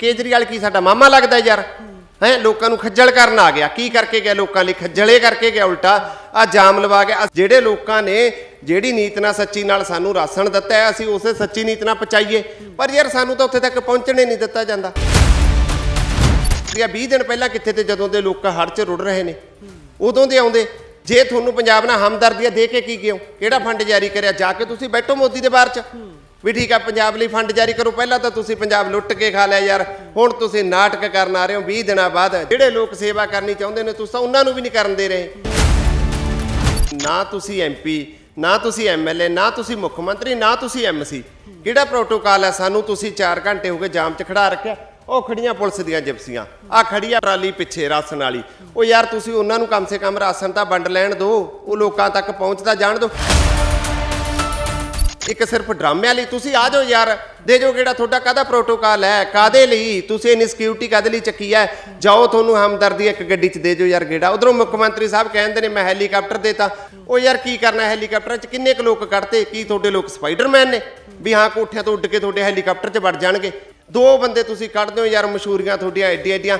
ਕੇਜਰੀਵਾਲ ਕੀ ਸਾਡਾ ਮਾਮਾ ਲੱਗਦਾ ਯਾਰ? ਹੈ। ਲੋਕਾਂ ਨੂੰ ਖੱਜਲ ਕਰਨ ਆ ਗਿਆ। ਕੀ ਕਰਕੇ ਗਿਆ ਲੋਕਾਂ ਲਈ? ਖੱਜਲੇ ਕਰਕੇ ਗਿਆ ਉਲਟਾ। ਆ ਜਾਮ ਲਵਾ ਗਿਆ ਜਿਹੜੇ ਲੋਕਾਂ ਨੇ ਜਿਹੜੀ ਨੀਤ ਨਾਲ ਸੱਚੀ ਨਾਲ ਸਾਨੂੰ ਰਾਸ਼ਨ ਦਿੱਤਾ ਹੈ ਅਸੀਂ ਉਸੇ ਸੱਚੀ ਨੀਤ ਨਾਲ ਪਹੁੰਚਾਈਏ। ਪਰ ਯਾਰ ਸਾਨੂੰ ਤਾਂ ਉੱਥੇ ਤੱਕ ਪਹੁੰਚਣੇ ਨਹੀਂ ਦਿੱਤਾ ਜਾਂਦਾ। ਜਾਂ 20 ਦਿਨ ਪਹਿਲਾਂ ਕਿੱਥੇ ਤੇ ਜਦੋਂ ਦੇ ਲੋਕ ਹੜ੍ਹ 'ਚ ਰੁੜ ਰਹੇ ਨੇ। ਉਦੋਂ ਦੇ ਆਉਂਦੇ ਜੇ ਤੁਹਾਨੂੰ ਪੰਜਾਬ ਨਾਲ ਹਮਦਰਦੀਆਂ ਦੇ ਕੇ ਕੀ ਗਿਓ ਕਿਹੜਾ ਫੰਡ ਜਾਰੀ ਕਰਿਆ? ਜਾ ਕੇ ਤੁਸੀਂ ਬੈਠੋ ਮੋਦੀ ਦੇ ਬਾਰ 'ਚ। ਵੀ ਠੀਕ ਆ, ਪੰਜਾਬ ਲਈ ਫੰਡ ਜਾਰੀ ਕਰੋ। ਪਹਿਲਾਂ ਤਾਂ ਤੁਸੀਂ ਪੰਜਾਬ ਲੁੱਟ ਕੇ ਖਾ ਲਿਆ ਯਾਰ। ਹੁਣ ਤੁਸੀਂ ਨਾਟਕ ਕਰਨ ਆ ਰਹੇ ਹੋ 20 ਦਿਨਾਂ ਬਾਅਦ। ਜਿਹੜੇ ਲੋਕ ਸੇਵਾ ਕਰਨੀ ਚਾਹੁੰਦੇ ਨੇ, ਤੁਸੀਂ ਤਾਂ ਉਹਨਾਂ ਨੂੰ ਵੀ ਨਹੀਂ ਕਰਨ ਦੇ ਰਹੇ। ਨਾ ਤੁਸੀਂ ਐਮਪੀ ਨਾ ਤੁਸੀਂ ਐਮਐਲਏ ਨਾ ਤੁਸੀਂ ਮੁੱਖ ਮੰਤਰੀ, ਨਾ ਤੁਸੀਂ ਐਮਸੀ ਕਿਹੜਾ ਪ੍ਰੋਟੋਕਾਲ ਹੈ ਸਾਨੂੰ ਤੁਸੀਂ 4 ਘੰਟੇ ਹੋ ਗਏ ਜਾਮ 'ਚ ਖੜਾ ਰੱਖਿਆ। ਉਹ ਖੜੀਆਂ ਪੁਲਿਸ ਦੀਆਂ ਜਿਪਸੀਆਂ। ਆ ਖੜੀ ਆ ਟਰਾਲੀ ਪਿੱਛੇ ਰਾਸ਼ਨ ਵਾਲੀ। ਉਹ ਯਾਰ, ਤੁਸੀਂ ਉਹਨਾਂ ਨੂੰ ਕਮ ਸੇ ਕਮ ਰਾਸ਼ਨ ਤਾਂ ਵੰਡ ਲੈਣ ਦਿਓ। ਉਹ ਲੋਕਾਂ ਤੱਕ ਪਹੁੰਚਦਾ ਜਾਣ ਦਿਓ। ਇੱਕ ਸਿਰਫ ਡਰਾਮਿਆਂ ਲਈ ਤੁਸੀਂ ਆ ਜਾਓ ਯਾਰ। ਦੇ ਜੋ ਕਿਹੜਾ ਤੁਹਾਡਾ ਕਾਹਦਾ ਪ੍ਰੋਟੋਕਾਲ ਹੈ? ਕਾਦੇ ਲਈ? ਤੁਸੀਂ ਇਨੀ ਸਿਕਿਉਰਿਟੀ ਕਾਦੇ ਲਈ ਚੱਕੀ ਹੈ? ਜਾਓ ਤੁਹਾਨੂੰ ਹਮਦਰਦੀ ਇੱਕ ਗੱਡੀ 'ਚ ਦੇ ਜੋ ਯਾਰ ਗੇੜਾ। ਉਧਰੋਂ ਮੁੱਖ ਮੰਤਰੀ ਸਾਹਿਬ ਕਹਿੰਦੇ ਨੇ ਮੈਂ ਹੈਲੀਕਾਪਟਰ ਦੇਤਾ। ਉਹ ਯਾਰ ਕੀ ਕਰਨਾ ਹੈਲੀਕਾਪਟਰ 'ਚ? ਕਿੰਨੇ ਕੁ ਲੋਕ ਕੱਢਤੇ? ਕੀ ਤੁਹਾਡੇ ਲੋਕ ਸਪਾਈਡਰਮੈਨ ਨੇ? ਵੀ ਹਾਂ, ਕੋਠਿਆਂ ਤੋਂ ਉੱਡ ਕੇ ਤੁਹਾਡੇ ਹੈਲੀਕਾਪਟਰ 'ਚ ਵੜ ਜਾਣਗੇ। ਦੋ ਬੰਦੇ ਤੁਸੀਂ ਕੱਢਦੇ ਹੋ ਯਾਰ, ਮਸ਼ਹੂਰੀਆਂ ਤੁਹਾਡੀਆਂ ਐਡੀਆਂ ਐਡੀਆਂ।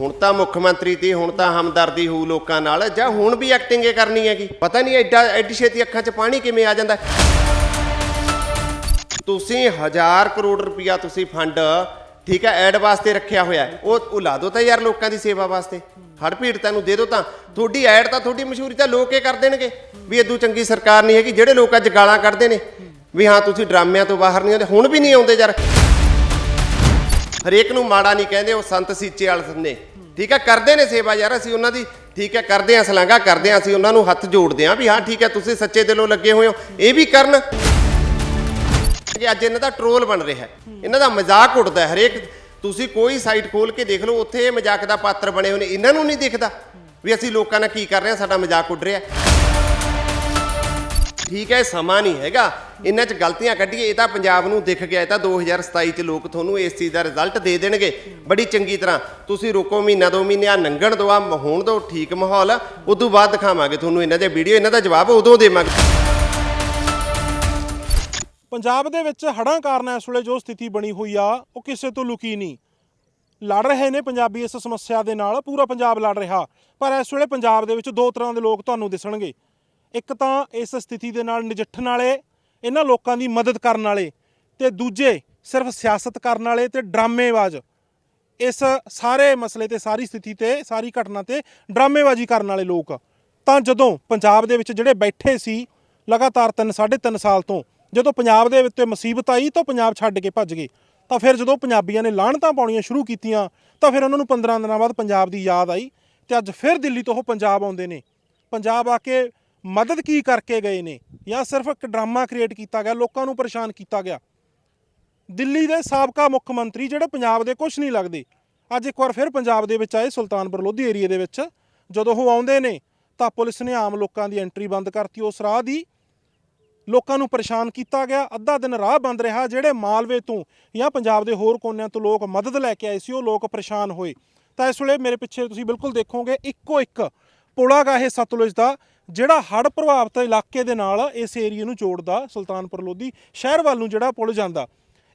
ਹੁਣ ਤਾਂ ਮੁੱਖ ਮੰਤਰੀ ਤੇ ਹੁਣ ਤਾਂ ਹਮਦਰਦੀ ਹੋਊ ਲੋਕਾਂ ਨਾਲ, ਜਾਂ ਹੁਣ ਵੀ ਐਕਟਿੰਗ ਹੀ ਕਰਨੀ ਹੈਗੀ? ਪਤਾ ਨਹੀਂ ਐਡਾ, ਐਡੀ ਛੇਤੀ ਅੱਖਾਂ 'ਚ ਪਾਣੀ ਕਿਵੇਂ ਆ ਜਾਂਦਾ? ਤੁਸੀਂ ਹਜ਼ਾਰ ਕਰੋੜ ਰੁਪਇਆ ਤੁਸੀਂ ਫੰਡ, ਠੀਕ ਹੈ, ਐਡ ਵਾਸਤੇ ਰੱਖਿਆ ਹੋਇਆ ਉਹ ਉਹ ਲਾ ਦੋ ਤਾਂ ਯਾਰ ਲੋਕਾਂ ਦੀ ਸੇਵਾ ਵਾਸਤੇ। ਹੜ ਪੀੜਤਾਂ ਨੂੰ ਦੇ ਦੋ ਤਾਂ। ਤੁਹਾਡੀ ਐਡ ਤਾਂ ਤੁਹਾਡੀ ਮਸ਼ਹੂਰੀ ਤਾਂ ਲੋਕ ਇਹ ਕਰ ਦੇਣਗੇ। ਵੀ ਇਦੋਂ ਚੰਗੀ ਸਰਕਾਰ ਨਹੀਂ ਹੈਗੀ, ਜਿਹੜੇ ਲੋਕ ਅੱਜ ਗਾਲਾਂ ਕੱਢਦੇ ਨੇ। ਵੀ ਹਾਂ, ਤੁਸੀਂ ਡਰਾਮਿਆਂ ਤੋਂ ਬਾਹਰ ਨਹੀਂ ਆਉਂਦੇ, ਹੁਣ ਵੀ ਨਹੀਂ ਆਉਂਦੇ ਯਾਰ। ਹਰੇਕ ਨੂੰ ਮਾੜਾ ਨਹੀਂ ਕਹਿੰਦੇ, ਉਹ ਸੰਤ ਸੀਚੇ ਵਾਲੇ ਨੇ। ਠੀਕ ਹੈ, ਕਰਦੇ ਨੇ ਸੇਵਾ ਯਾਰ, ਅਸੀਂ ਉਹਨਾਂ ਦੀ, ਠੀਕ ਹੈ, ਕਰਦੇ ਆ ਸਲਾਂਗਾ ਕਰਦੇ ਆ ਅਸੀਂ ਉਹਨਾਂ ਨੂੰ ਹੱਥ ਜੋੜਦੇ ਆ ਵੀ ਹਾਂ, ਠੀਕ ਹੈ, ਤੁਸੀਂ ਸੱਚੇ ਦਿਲੋਂ ਲੱਗੇ ਹੋਏ ਹੋ। ਇਹ ਵੀ ਕਰਨ ਕਿ ਅੱਜ ਇਹਨਾਂ ਦਾ ਟ੍ਰੋਲ ਬਣ ਰਿਹਾ ਹੈ। ਇਹਨਾਂ ਦਾ ਮਜ਼ਾਕ ਉੱਡਦਾ ਹਰੇਕ, ਤੁਸੀਂ ਕੋਈ ਸਾਈਟ ਖੋਲ ਕੇ ਦੇਖ ਲਓ, ਉੱਥੇ ਇਹ ਮਜ਼ਾਕ ਦਾ ਪਾਤਰ ਬਣੇ ਹੋਏ ਨੇ। ਇਹਨਾਂ ਨੂੰ ਨਹੀਂ ਦਿਖਦਾ ਵੀ ਅਸੀਂ ਲੋਕਾਂ ਨਾਲ ਕੀ ਕਰ ਰਹੇ ਹਾਂ, ਸਾਡਾ ਮਜ਼ਾਕ ਉੱਡ ਰਿਹਾ ਠੀਕ ਹੈ ਇਹ ਸਮਾਂ ਨਹੀਂ ਹੈਗਾ। ਇਹਨਾਂ 'ਚ ਗਲਤੀਆਂ ਕੱਢੀਏ, ਇਹ ਤਾਂ ਪੰਜਾਬ ਨੂੰ ਦਿਖ ਗਿਆ, ਇਹ ਤਾਂ 2027 'ਚ ਲੋਕ ਤੁਹਾਨੂੰ ਇਸ ਚੀਜ਼ ਦਾ ਰਿਜ਼ਲਟ ਦੇ ਦੇਣਗੇ। ਬੜੀ ਚੰਗੀ ਤਰ੍ਹਾਂ ਤੁਸੀਂ ਰੁਕੋ ਮਹੀਨਾ ਦੋ ਮਹੀਨੇ ਆ ਨੰਗਣ ਦੋ ਆ ਹੋਣ ਦੋ, ਠੀਕ ਮਾਹੌਲ। ਉਦੋਂ ਬਾਅਦ ਦਿਖਾਵਾਂਗੇ ਤੁਹਾਨੂੰ ਇਹਨਾਂ ਦੇ ਵੀਡੀਓ ਇਹਨਾਂ ਦਾ ਜਵਾਬ ਉਦੋਂ ਦੇਵਾਂਗੇ। ਪੰਜਾਬ ਦੇ ਵਿੱਚ ਹੜ੍ਹਾਂ ਕਾਰਨ ਇਸ ਵੇਲੇ ਜੋ ਸਥਿਤੀ ਬਣੀ ਹੋਈ ਆ, ਉਹ ਕਿਸੇ ਤੋਂ ਲੁਕੀ ਨਹੀਂ। ਲੜ ਰਹੇ ਨੇ ਪੰਜਾਬੀ ਇਸ ਸਮੱਸਿਆ ਦੇ ਨਾਲ, ਪੂਰਾ ਪੰਜਾਬ ਲੜ ਰਿਹਾ। ਪਰ ਇਸ ਵੇਲੇ ਪੰਜਾਬ ਦੇ ਵਿੱਚ ਦੋ ਤਰ੍ਹਾਂ ਦੇ ਲੋਕ ਤੁਹਾਨੂੰ ਦਿਸਣਗੇ। ਇੱਕ ਤਾਂ ਇਸ ਸਥਿਤੀ ਦੇ ਨਾਲ ਨਜਿੱਠਣ ਵਾਲੇ, ਇਹਨਾਂ ਲੋਕਾਂ ਦੀ ਮਦਦ ਕਰਨ ਵਾਲੇ ਤੇ ਦੂਜੇ ਸਿਰਫ ਸਿਆਸਤ ਕਰਨ ਵਾਲੇ ਤੇ ਡਰਾਮੇਬਾਜ਼। ਇਸ ਸਾਰੇ ਮਸਲੇ ਤੇ, ਸਾਰੀ ਸਥਿਤੀ ਤੇ, ਸਾਰੀ ਘਟਨਾ ਤੇ ਡਰਾਮੇਬਾਜ਼ੀ ਕਰਨ ਵਾਲੇ ਲੋਕ। ਤਾਂ ਜਦੋਂ ਪੰਜਾਬ ਦੇ ਵਿੱਚ ਜਿਹੜੇ ਬੈਠੇ ਸੀ, ਲਗਾਤਾਰ 3 3.5 ਸਾਲ ਤੋਂ, ਜਦੋਂ ਪੰਜਾਬ ਦੇ ਉੱਤੇ ਮੁਸੀਬਤ ਆਈ ਤਾਂ ਪੰਜਾਬ ਛੱਡ ਕੇ ਭੱਜ ਗਏ। ਤਾਂ ਫਿਰ ਜਦੋਂ ਪੰਜਾਬੀਆਂ ਨੇ ਲਾਹਣਤਾਂ ਪਾਉਣੀਆਂ ਸ਼ੁਰੂ ਕੀਤੀਆਂ, ਤਾਂ ਫਿਰ ਉਹਨਾਂ ਨੂੰ 15 ਦਿਨਾਂ ਬਾਅਦ ਪੰਜਾਬ ਦੀ ਯਾਦ ਆਈ ਤੇ ਅੱਜ ਫਿਰ ਦਿੱਲੀ ਤੋਂ ਉਹ ਪੰਜਾਬ ਆਉਂਦੇ ਨੇ। ਪੰਜਾਬ ਆ ਕੇ ਮਦਦ ਕੀ ਕਰਕੇ ਗਏ ਨੇ? ਜਾਂ ਸਿਰਫ ਇੱਕ ਡਰਾਮਾ ਕ੍ਰੀਏਟ ਕੀਤਾ ਗਿਆ, ਲੋਕਾਂ ਨੂੰ ਪਰੇਸ਼ਾਨ ਕੀਤਾ ਗਿਆ? ਦਿੱਲੀ ਦੇ ਸਾਬਕਾ ਮੁੱਖ ਮੰਤਰੀ ਜਿਹੜੇ ਪੰਜਾਬ ਦੇ ਕੁਝ ਨਹੀਂ ਲੱਗਦੇ, ਅੱਜ ਇੱਕ ਵਾਰ ਫਿਰ ਪੰਜਾਬ ਦੇ ਵਿੱਚ ਆਏ ਸੁਲਤਾਨਪੁਰ ਲੋਧੀ ਏਰੀਆ ਦੇ ਵਿੱਚ। ਜਦੋਂ ਉਹ ਆਉਂਦੇ ਨੇ, ਤਾਂ ਪੁਲਿਸ ਨੇ ਆਮ ਲੋਕਾਂ ਦੀ ਐਂਟਰੀ ਬੰਦ ਕਰਤੀ। ਉਸ ਰਾਹ ਦੀ ਲੋਕਾਂ ਨੂੰ ਪਰੇਸ਼ਾਨ ਕੀਤਾ ਗਿਆ। ਅੱਧਾ ਦਿਨ ਰਾਹ ਬੰਦ ਰਿਹਾ, ਜਿਹੜੇ ਮਾਲਵੇ ਤੋਂ ਜਾਂ ਪੰਜਾਬ ਦੇ ਹੋਰ ਕੋਨਿਆਂ ਤੋਂ ਲੋਕ ਮਦਦ ਲੈ ਕੇ ਆਏ ਸੀ, ਉਹ ਲੋਕ ਪਰੇਸ਼ਾਨ ਹੋਏ। ਤਾਂ ਇਸ ਵੇਲੇ ਮੇਰੇ ਪਿੱਛੇ ਤੁਸੀਂ ਬਿਲਕੁਲ ਦੇਖੋਗੇ, ਇੱਕੋ ਇੱਕ ਪੁਲਾ ਗਾ ਇਹ ਸਤਲੁਜ ਦਾ। ਜਿਹੜਾ ਹੜ੍ਹ ਪ੍ਰਭਾਵਿਤ ਇਲਾਕੇ ਦੇ ਨਾਲ ਇਸ ਏਰੀਆ ਨੂੰ ਜੋੜਦਾ ਸੁਲਤਾਨਪੁਰ ਲੋਧੀ ਸ਼ਹਿਰ ਵੱਲ ਨੂੰ ਜਿਹੜਾ ਪੁਲ ਜਾਂਦਾ,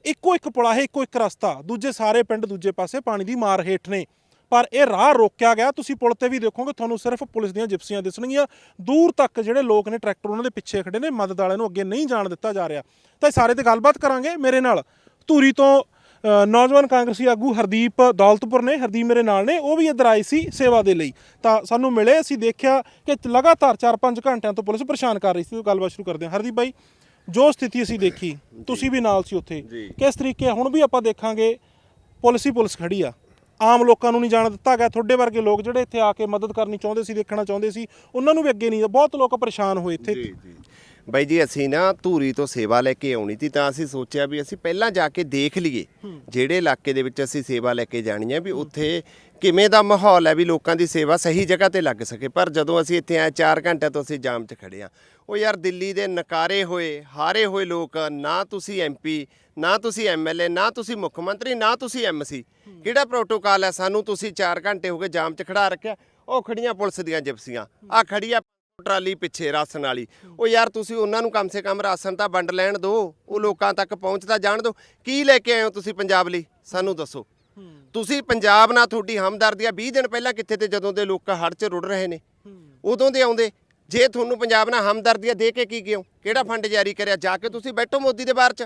ਇੱਕੋ ਇੱਕ ਪੁਲਾ ਹੈ ਇੱਕੋ ਇੱਕ ਰਸਤਾ, ਦੂਜੇ ਸਾਰੇ ਪਿੰਡ ਦੂਜੇ ਪਾਸੇ ਪਾਣੀ ਦੀ ਮਾਰ ਹੇਠ ਨੇ। ਪਰ ਇਹ ਰਾਹ ਰੋਕਿਆ ਗਿਆ, ਤੁਸੀਂ ਪੁਲ ਤੇ ਵੀ ਦੇਖੋਗੇ, ਤੁਹਾਨੂੰ ਸਿਰਫ ਪੁਲਿਸ ਦੀਆਂ ਜਿਪਸੀਆਂ ਦਿਸਣਗੀਆਂ, ਦੂਰ ਤੱਕ ਜਿਹੜੇ ਲੋਕ ਨੇ ਟਰੈਕਟਰ ਉਹਨਾਂ ਦੇ ਪਿੱਛੇ ਖੜੇ ਨੇ, ਮਦਦ ਵਾਲਿਆਂ ਨੂੰ ਅੱਗੇ ਨਹੀਂ ਜਾਣ ਦਿੱਤਾ ਜਾ ਰਿਹਾ। ਤਾਂ ਇਹ ਸਾਰੇ ਤੇ ਗੱਲਬਾਤ ਕਰਾਂਗੇ। ਮੇਰੇ ਨਾਲ ਧੂਰੀ ਤੋਂ ਨੌਜਵਾਨ ਕਾਂਗਰਸੀ ਆਗੂ ਹਰਦੀਪ ਦੌਲਤਪੁਰ ਨੇ ਹਰਦੀਪ ਮੇਰੇ ਨਾਲ ਨੇ ਉਹ ਵੀ ਇੱਧਰ ਆਏ ਸੀ ਸੇਵਾ ਦੇ ਲਈ। ਤਾਂ ਸਾਨੂੰ ਮਿਲੇ ਅਸੀਂ ਦੇਖਿਆ ਕਿ ਲਗਾਤਾਰ 4-5 ਘੰਟਿਆਂ ਤੋਂ ਪੁਲਿਸ ਪਰੇਸ਼ਾਨ ਕਰ ਰਹੀ ਸੀ ਤਾਂ ਗੱਲਬਾਤ ਸ਼ੁਰੂ ਕਰਦੇ ਹਾਂ। ਹਰਦੀਪ ਬਾਈ ਜੋ ਸਥਿਤੀ ਅਸੀਂ ਦੇਖੀ ਤੁਸੀਂ ਵੀ ਨਾਲ ਸੀ ਉੱਥੇ। ਕਿਸ ਤਰੀਕੇ ਹੁਣ ਵੀ ਆਪਾਂ ਦੇਖਾਂਗੇ ਪੁਲਿਸ ਹੀ ਪੁਲਿਸ ਖੜੀ ਆ। ਆਮ ਲੋਕਾਂ ਨੂੰ ਨਹੀਂ ਜਾਣ ਦਿੱਤਾ ਗਿਆ। ਤੁਹਾਡੇ ਵਰਗੇ ਲੋਕ ਜਿਹੜੇ ਇੱਥੇ ਆ ਕੇ ਮਦਦ ਕਰਨੀ ਚਾਹੁੰਦੇ ਸੀ ਦੇਖਣਾ ਚਾਹੁੰਦੇ ਸੀ ਉਹਨਾਂ ਨੂੰ ਵੀ ਅੱਗੇ ਨਹੀਂ ਬਹੁਤ ਲੋਕ ਪਰੇਸ਼ਾਨ ਹੋਏ ਇੱਥੇ। ਜੀ ਜੀ। ਬਾਈ ਜੀ ਅਸੀਂ ਨਾ ਧੂਰੀ ਤੋਂ ਸੇਵਾ ਲੈ ਕੇ ਆਉਣੀ ਸੀ ਤਾਂ ਅਸੀਂ ਸੋਚਿਆ ਵੀ ਅਸੀਂ ਪਹਿਲਾਂ ਜਾ ਕੇ ਦੇਖ ਲਈਏ ਜਿਹੜੇ ਇਲਾਕੇ ਦੇ ਵਿੱਚ ਅਸੀਂ ਸੇਵਾ ਲੈ ਕੇ ਜਾਣੀ ਹੈ ਵੀ ਉੱਥੇ ਕਿਵੇਂ ਦਾ ਮਾਹੌਲ ਹੈ ਵੀ ਲੋਕਾਂ ਦੀ ਸੇਵਾ ਸਹੀ ਜਗ੍ਹਾ ਤੇ ਲੱਗ ਸਕੇ। ਪਰ ਜਦੋਂ ਅਸੀਂ ਇੱਥੇ ਆਏ 4 ਘੰਟੇ ਤੋਂ ਅਸੀਂ ਜਾਮ 'ਚ ਖੜੇ ਆ। ਉਹ ਯਾਰ ਦਿੱਲੀ ਦੇ ਨਕਾਰੇ ਹੋਏ ਹਾਰੇ ਹੋਏ ਲੋਕ ਨਾ ਤੁਸੀਂ ਐਮਪੀ ਨਾ ਤੁਸੀਂ ਐਮਐਲਏ ਨਾ ਤੁਸੀਂ ਮੁੱਖ ਮੰਤਰੀ ਨਾ ਤੁਸੀਂ ਐਮਸੀ ਕਿਹੜਾ ਪ੍ਰੋਟੋਕਾਲ ਹੈ? ਸਾਨੂੰ ਤੁਸੀਂ 4 ਘੰਟੇ ਹੋ ਗਏ ਜਾਮ 'ਚ ਖੜਾ ਰੱਖਿਆ। ਉਹ ਖੜੀਆਂ ਪੁਲਿਸ ਦੀਆਂ ਜਿਪਸੀਆਂ। ਆ ਖੜੀ ਆ ਟਰਾਲੀ ਪਿੱਛੇ ਰਾਸ਼ਨ ਵਾਲੀ। ਉਹ ਯਾਰ ਤੁਸੀਂ ਉਹਨਾਂ ਨੂੰ ਕਮ ਸੇ ਕਮ ਰਾਸ਼ਨ ਤਾਂ ਵੰਡ ਲੈਣ ਦਿਓ ਉਹ ਲੋਕਾਂ ਤੱਕ ਪਹੁੰਚ ਤਾਂ ਜਾਣ ਦਿਓ ਕੀ ਲੈ ਕੇ ਆਏ ਹੋ ਤੁਸੀਂ ਪੰਜਾਬ ਲਈ? ਸਾਨੂੰ ਦੱਸੋ। ਤੁਸੀਂ ਪੰਜਾਬ ਨਾਲ ਤੁਹਾਡੀ ਹਮਦਰਦੀ ਆ 20 ਦਿਨ ਪਹਿਲਾਂ ਕਿੱਥੇ ਤੇ ਜਦੋਂ ਦੇ ਲੋਕ ਹੜ੍ਹ 'ਚ ਰੁੜ ਰਹੇ ਨੇ। ਉਦੋਂ ਦੇ ਆਉਂਦੇ। ਜੇ ਤੁਹਾਨੂੰ ਪੰਜਾਬ ਨਾਲ ਹਮਦਰਦੀਆਂ ਦੇ ਕੇ ਕੀ ਕਿਉਂ? ਕਿਹੜਾ ਫੰਡ ਜਾਰੀ ਕਰਿਆ? ਜਾ ਕੇ ਤੁਸੀਂ ਬੈਠੋ ਮੋਦੀ ਦੇ ਬਾਰ 'ਚ।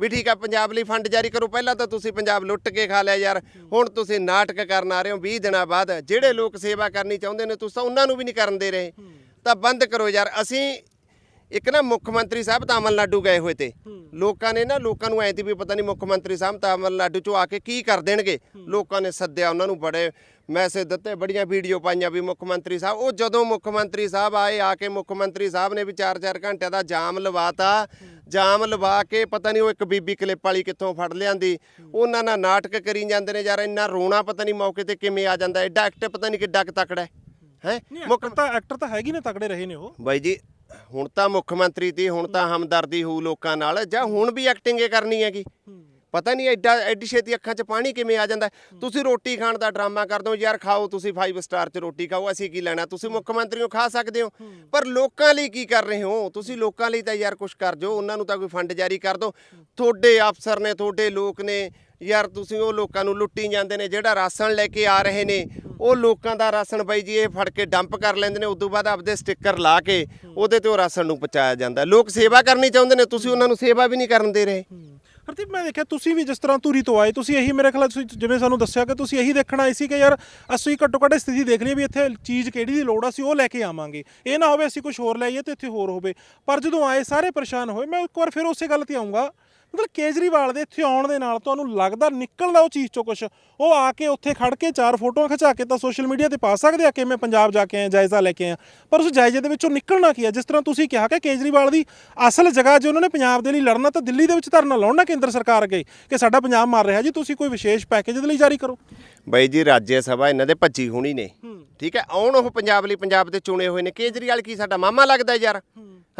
ਵੀ ਠੀਕ ਆ, ਪੰਜਾਬ ਲਈ ਫੰਡ ਜਾਰੀ ਕਰੋ। ਪਹਿਲਾਂ ਤਾਂ ਤੁਸੀਂ ਪੰਜਾਬ ਲੁੱਟ ਕੇ ਖਾ ਲਿਆ ਯਾਰ। ਹੁਣ ਤੁਸੀਂ ਨਾਟਕ ਕਰਨ ਆ ਰਹੇ ਹੋ 20 ਦਿਨਾਂ ਬਾਅਦ। ਜਿਹੜੇ ਲੋਕ ਸੇਵਾ ਕਰਨੀ ਚਾਹੁੰਦੇ ਨੇ, ਤੁਸੀਂ ਤਾਂ ਉਹਨਾਂ ਨੂੰ ਵੀ ਨਹੀਂ ਕਰਨ ਦੇ ਰਹੇ। ਤਾਂ ਬੰਦ ਕਰੋ ਯਾਰ। ਅਸੀਂ ਇੱਕ ਨਾ ਮੁੱਖ ਮੰਤਰੀ ਸਾਹਿਬ ਤਾਮਿਲਨਾਡੂ ਗਏ ਹੋਏ ਤੇ। ਲੋਕਾਂ ਨੇ ਨਾ ਲੋਕਾਂ ਨੂੰ ਐਂ ਤੀ ਵੀ ਪਤਾ ਨਹੀਂ ਮੁੱਖ ਮੰਤਰੀ ਸਾਹਿਬ ਤਾਮਿਲਨਾਡੂ ਚੋਂ ਆ ਕੇ ਕੀ ਕਰ ਦੇਣਗੇ। ਲੋਕਾਂ ਨੇ ਸੱਦਿਆ ਉਹਨਾਂ ਨੂੰ ਬੜੇ ਮੈਸੇਜ ਦਿੱਤੇ ਬੜੀਆਂ ਵੀਡੀਓ ਪਾਈਆਂ ਵੀ ਮੁੱਖ ਮੰਤਰੀ ਸਾਹਿਬ। ਉਹ ਜਦੋਂ ਮੁੱਖ ਮੰਤਰੀ ਸਾਹਿਬ ਆਏ ਆ ਕੇ ਮੁੱਖ ਮੰਤਰੀ ਸਾਹਿਬ ਨੇ ਵੀ 4-4 ਘੰਟਿਆਂ ਦਾ ਜਾਮ ਲਵਾਤਾ। ਜਾਮ ਲਵਾ ਕੇ ਪਤਾ ਨਹੀਂ ਉਹ ਇੱਕ ਬੀਬੀ ਕਲਿੱਪ ਵਾਲੀ ਕਿੱਥੋਂ ਫੜ ਲਿਆਂਦੀ। ਉਹਨਾਂ ਨਾਲ ਨਾਟਕ ਕਰੀ ਜਾਂਦੇ ਨੇ ਯਾਰ ਇੰਨਾ ਰੋਣਾ ਪਤਾ ਨਹੀਂ ਮੌਕੇ ਤੇ ਕਿਵੇਂ ਆ ਜਾਂਦਾ। ਐਡਾ ਐਕਟ ਪਤਾ ਨਹੀਂ ਕਿੱਡਾ ਕੁ ਤਕੜਾ ਹੈ। ਹੈ? ਮੁੱਖ ਤਾਂ ਐਕਟਰ ਤਾਂ ਹੈਗੀ ਨੇ ਤਕੜੇ ਰਹੇ ਨੇ ਉਹ। ਬਾਈ ਜੀ ਹੁਣ ਤਾਂ ਮੁੱਖ ਮੰਤਰੀ ਤੀ ਹੁਣ ਤਾਂ ਹਮਦਰਦੀ ਹੋਊ ਲੋਕਾਂ ਨਾਲ ਜਾਂ ਹੁਣ ਵੀ ਐਕਟਿੰਗ ਕਰਨੀ ਹੈਗੀ? ਪਤਾ ਨਹੀਂ ਐਡਾ ਐਡੀ ਛੇਤੀ ਅੱਖਾਂ 'ਚ ਪਾਣੀ ਕਿਵੇਂ ਆ ਜਾਂਦਾ। ਤੁਸੀਂ ਰੋਟੀ ਖਾਣ ਦਾ ਡਰਾਮਾ ਕਰਦੇ ਹੋ ਯਾਰ ਖਾਓ ਤੁਸੀਂ 5 ਸਟਾਰ 'ਚ ਰੋਟੀ ਖਾਓ ਅਸੀਂ ਕੀ ਲੈਣਾ? ਤੁਸੀਂ ਮੁੱਖ ਮੰਤਰੀ ਨੂੰ ਖਾ ਸਕਦੇ ਹੋ। ਪਰ ਲੋਕਾਂ ਲਈ ਕੀ ਕਰ ਰਹੇ ਹੋ? ਤੁਸੀਂ ਲੋਕਾਂ ਲਈ ਤਾਂ ਯਾਰ ਕੁਝ ਕਰ ਜੋ ਉਹਨਾਂ ਨੂੰ ਤਾਂ ਕੋਈ ਫੰਡ ਜਾਰੀ ਕਰ ਦਿਓ ਤੁਹਾਡੇ ਅਫਸਰ ਨੇ ਤੁਹਾਡੇ ਲੋਕ ਨੇ ਯਾਰ ਤੁਸੀਂ ਉਹ ਲੋਕਾਂ ਨੂੰ ਲੁੱਟੀ ਜਾਂਦੇ ਨੇ ਜਿਹੜਾ ਰਾਸ਼ਨ ਲੈ ਕੇ ਆ ਰਹੇ ਨੇ ਉਹ ਲੋਕਾਂ ਦਾ ਰਾਸ਼ਨ ਬਾਈ ਜੀ, ਇਹ ਫੜ ਕੇ ਡੰਪ ਕਰ ਲੈਂਦੇ ਨੇ, ਉਦੋਂ ਬਾਅਦ ਆਪਦੇ ਸਟicker ਲਾ ਕੇ ਉਹਦੇ ਤੇ ਉਹ ਰਾਸ਼ਨ ਨੂੰ ਪਹੁੰਚਾਇਆ ਜਾਂਦਾ। ਲੋਕ ਸੇਵਾ ਕਰਨੀ ਚਾਹੁੰਦੇ ਨੇ, ਤੁਸੀਂ ਉਹਨਾਂ ਨੂੰ ਸੇਵਾ ਵੀ ਨਹੀਂ ਕਰਨ ਦੇ ਰਹੇ। ਹਰਦੀਪ, ਮੈਂ ਦੇਖਿਆ ਤੁਸੀਂ ਵੀ ਜਿਸ ਤਰ੍ਹਾਂ ਧੂਰੀ ਤੋਂ ਆਏ, ਤੁਸੀਂ ਇਹੀ ਮੇਰੇ ਖਿਆਲ ਤੁਸੀਂ ਜਿਵੇਂ ਸਾਨੂੰ ਦੱਸਿਆ ਕਿ ਤੁਸੀਂ ਇਹੀ ਦੇਖਣ ਆਏ ਸੀ ਕਿ ਯਾਰ ਅਸੀਂ ਘੱਟੋ ਘੱਟ ਸਥਿਤੀ ਦੇਖ ਲਈ ਵੀ ਇੱਥੇ ਚੀਜ਼ ਕਿਹੜੀ ਦੀ ਲੋੜ ਆ, ਅਸੀਂ ਉਹ ਲੈ ਕੇ ਆਵਾਂਗੇ। ਇਹ ਨਾ ਹੋਵੇ ਅਸੀਂ ਕੁਝ ਹੋਰ ਲੈ ਆਈਏ ਤੇ ਇੱਥੇ ਹੋਰ ਹੋਵੇ। ਪਰ ਜਦੋਂ ਆਏ, ਸਾਰੇ ਪਰੇਸ਼ਾਨ ਹੋਏ। ਮੈਂ ਇੱਕ ਵਾਰ ਫਿਰ ਉਸੇ ਗੱਲ ਤੇ ਆਉਂਗਾ ਮਤਲਬ ਕੇਜਰੀਵਾਲ ਦੇ ਇੱਥੇ ਆਉਣ ਦੇ ਨਾਲ ਤੁਹਾਨੂੰ ਲੱਗਦਾ ਨਿਕਲਦਾ ਉਹ ਚੀਜ਼ ਚੋਂ ਕੁਝ ਉਹ ਆ ਕੇ ਉੱਥੇ ਖੜ ਕੇ ਚਾਰ ਫੋਟੋਆਂ ਖਿਚਾ ਕੇ ਤਾਂ ਸੋਸ਼ਲ ਮੀਡੀਆ ਤੇ ਪਾ ਸਕਦੇ ਆ ਕਿ ਮੈਂ ਪੰਜਾਬ ਜਾ ਕੇ ਆਇਆ ਜਾਇਜ਼ਾ ਲੈ ਕੇ ਆਇਆ। ਪਰ ਉਸ ਜਾਇਜ਼ੇ ਦੇ ਵਿੱਚੋਂ ਨਿਕਲਣਾ ਕੀ ਆ? ਜਿਸ ਤਰ੍ਹਾਂ ਤੁਸੀਂ ਕਿਹਾ ਕਿ ਕੇਜਰੀਵਾਲ ਦੀ ਅਸਲ ਜਗ੍ਹਾ ਜੇ ਉਹਨਾਂ ਨੇ ਪੰਜਾਬ ਦੇ ਲਈ ਲੜਨਾ ਤਾਂ ਦਿੱਲੀ ਦੇ ਵਿੱਚ ਧਰਨਾ ਲਾਉਣ ਨਾ ਕੇਂਦਰ ਸਰਕਾਰ ਅੱਗੇ ਕਿ ਸਾਡਾ ਪੰਜਾਬ ਮਾਰ ਰਿਹਾ ਜੀ ਤੁਸੀਂ ਕੋਈ ਵਿਸ਼ੇਸ਼ ਪੈਕੇਜ ਦੇ ਲਈ ਜਾਰੀ ਕਰੋ। ਬਾਈ ਜੀ ਰਾਜ ਸਭਾ ਇਹਨਾਂ ਦੇ ਭੱਜੀ ਹੋਣੀ ਨੇ। ਠੀਕ ਹੈ ਆਉਣ ਉਹ ਪੰਜਾਬ ਲਈ ਪੰਜਾਬ ਦੇ ਚੁਣੇ ਹੋਏ ਨੇ। ਕੇਜਰੀਵਾਲ ਕੀ ਸਾਡਾ ਮਾਮਾ ਲੱਗਦਾ ਯਾਰ?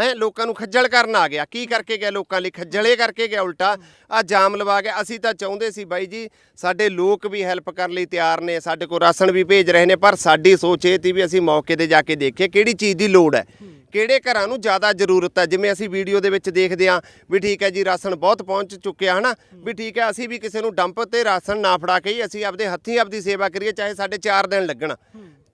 ਹੈ। ਲੋਕਾਂ ਨੂੰ ਖੱਜਲ ਕਰਨ ਆ ਗਿਆ। ਕੀ ਕਰਕੇ ਗਿਆ? ਲੋਕਾਂ ਲਈ ਖੱਜਲੇ ਕਰਕੇ ਗਿਆ ਉਲਟਾ। ਆ ਜਾਮ ਲਵਾ ਗਿਆ। ਅਸੀਂ ਤਾਂ ਚਾਹੁੰਦੇ ਸੀ ਬਾਈ ਜੀ ਸਾਡੇ ਲੋਕ ਵੀ ਹੈਲਪ ਕਰਨ ਲਈ ਤਿਆਰ ਨੇ, ਸਾਡੇ ਕੋਲ ਰਾਸ਼ਨ ਵੀ ਭੇਜ ਰਹੇ ਨੇ, ਪਰ ਸਾਡੀ ਸੋਚ ਇਹ ਸੀ ਵੀ ਅਸੀਂ ਮੌਕੇ ਤੇ ਜਾ ਕੇ ਦੇਖੀਏ ਕਿਹੜੀ ਚੀਜ਼ ਦੀ ਲੋੜ ਹੈ, ਕਿਹੜੇ ਘਰਾਂ ਨੂੰ ਜ਼ਿਆਦਾ ਜ਼ਰੂਰਤ ਹੈ। ਜਿਵੇਂ ਅਸੀਂ ਵੀਡੀਓ ਦੇ ਵਿੱਚ ਦੇਖਦੇ ਹਾਂ ਵੀ ਠੀਕ ਹੈ ਜੀ, ਰਾਸ਼ਨ ਬਹੁਤ ਪਹੁੰਚ ਚੁੱਕਿਆ, ਹਨਾ? ਵੀ ਠੀਕ ਹੈ, ਅਸੀਂ ਵੀ ਕਿਸੇ ਨੂੰ ਡੰਪ ਤੇ ਰਾਸ਼ਨ ਨਾ ਫੜਾ ਕੇ ਹੀ ਅਸੀਂ ਆਪਦੇ ਹੱਥੀਂ ਆਪਦੀ ਸੇਵਾ ਕਰੀਏ, ਚਾਹੇ ਸਾਡੇ 4 ਦਿਨ ਲੱਗਣ।